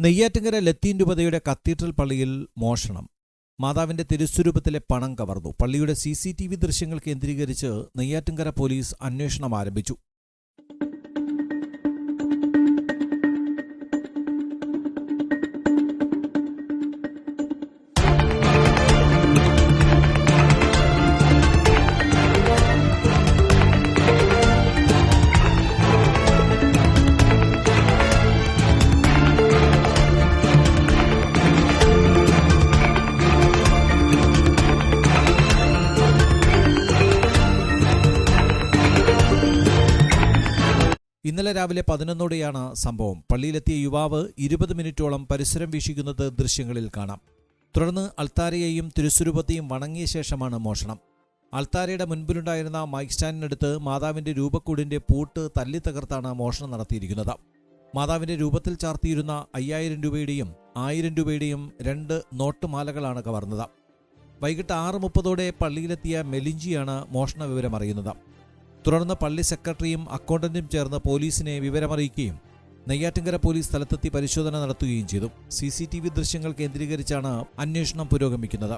നെയ്യാറ്റിങ്കര ലത്തീൻ രൂപതയുടെ കത്തീഡ്രൽ പള്ളിയിൽ മോഷണം. മാതാവിന്റെ തിരുസ്വരൂപത്തിലെ പണം കവർന്നു. പള്ളിയുടെ സി സി ടി വി ദൃശ്യങ്ങൾ കേന്ദ്രീകരിച്ച് നെയ്യാറ്റിങ്കര പോലീസ് അന്വേഷണം ആരംഭിച്ചു. ഇന്നലെ രാവിലെ പതിനൊന്നോടെയാണ് സംഭവം. പള്ളിയിലെത്തിയ യുവാവ് ഇരുപത് മിനിറ്റോളം പരിസരം വീക്ഷിക്കുന്നത് ദൃശ്യങ്ങളിൽ കാണാം. തുടർന്ന് അൾത്താരയെയും തിരുസ്വരൂപത്തെയും വണങ്ങിയ ശേഷമാണ് മോഷണം. അൾത്താരയുടെ മുൻപിലുണ്ടായിരുന്ന മൈക്ക് സ്റ്റാൻഡിനടുത്ത് മാതാവിന്റെ രൂപക്കൂടിന്റെ പൂട്ട് തല്ലി തകർത്താണ് മോഷണം നടത്തിയിരിക്കുന്നത്. മാതാവിന്റെ രൂപത്തിൽ ചാർത്തിയിരുന്ന അയ്യായിരം രൂപയുടെയും ആയിരം രൂപയുടെയും രണ്ട് നോട്ടുമാലകളാണ് കവർന്നത്. വൈകിട്ട് ആറ് മുപ്പതോടെ പള്ളിയിലെത്തിയ മെലിഞ്ചിയാണ് മോഷണ വിവരം അറിയുന്നത് തുടർന്ന് പള്ളി സെക്രട്ടറിയും അക്കൗണ്ടന്റും ചേർന്ന് പോലീസിനെ വിവരമറിയിക്കുകയും നെയ്യാറ്റിങ്കര പോലീസ് സ്ഥലത്തെത്തി പരിശോധന നടത്തുകയും ചെയ്തു. സി സി ടി വി ദൃശ്യങ്ങൾ കേന്ദ്രീകരിച്ചാണ് അന്വേഷണം പുരോഗമിക്കുന്നത്.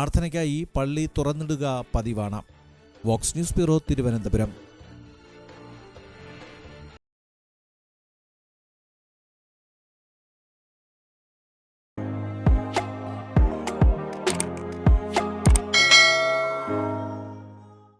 പ്രാർത്ഥനയ്ക്കായി പള്ളി തുറന്നിടുക പതിവാണ്. Vox news bureau Thiruvananthapuram.